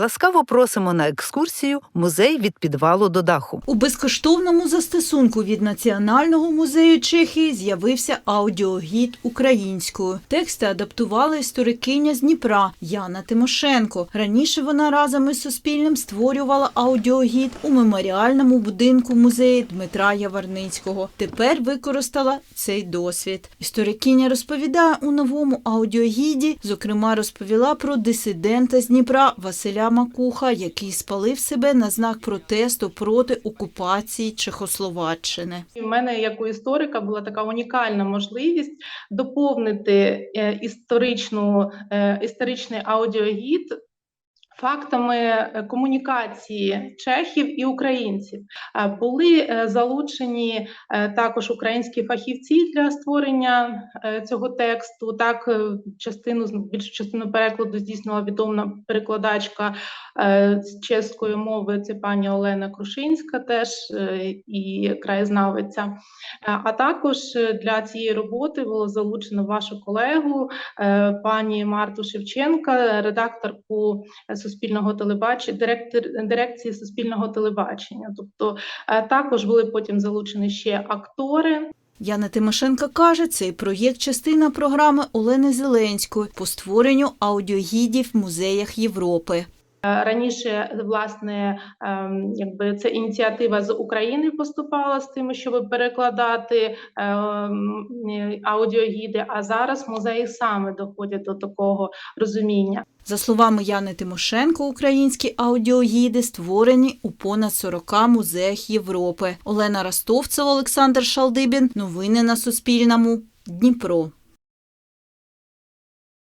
Ласкаво просимо на екскурсію музей від підвалу до даху. У безкоштовному застосунку від Національного музею Чехії з'явився аудіогід українською. Тексти адаптувала історикиня з Дніпра Яна Тимошенко. Раніше вона разом із Суспільним створювала аудіогід у меморіальному будинку музею Дмитра Яварницького. Тепер використала цей досвід. Історикиня розповідає у новому аудіогіді, зокрема, розповіла про дисидента з Дніпра Василя Макуха, який спалив себе на знак протесту проти окупації Чехословаччини. У мене, як у історика, була така унікальна можливість доповнити е, історичну, е, історичний аудіогід фактами е, комунікації чехів і українців. Е, Були е, залучені також українські фахівці для створення цього тексту. Так, частину більшу частину перекладу здійснила відома перекладачка з чеської мови. Це пані Олена Крушинська, теж і краєзнавиця. А також для цієї роботи було залучено вашу колегу, пані Марту Шевченка, редакторку Суспільного телебачення, директор дирекції Суспільного телебачення. Тобто е, також були потім залучені ще актори. Яна Тимошенка каже, цей проєкт частина програми Олени Зеленської по створенню аудіогідів в музеях Європи. Е, Раніше, власне, ем, якби це ініціатива з України поступала з тим, щоб перекладати ем, аудіогіди, а зараз музеї саме доходять до такого розуміння. За словами Яни Тимошенко, українські аудіогіди створені у понад 40 музеях Європи. Олена Ростовцева, Олександр Шалдибін. Новини на Суспільному. Дніпро.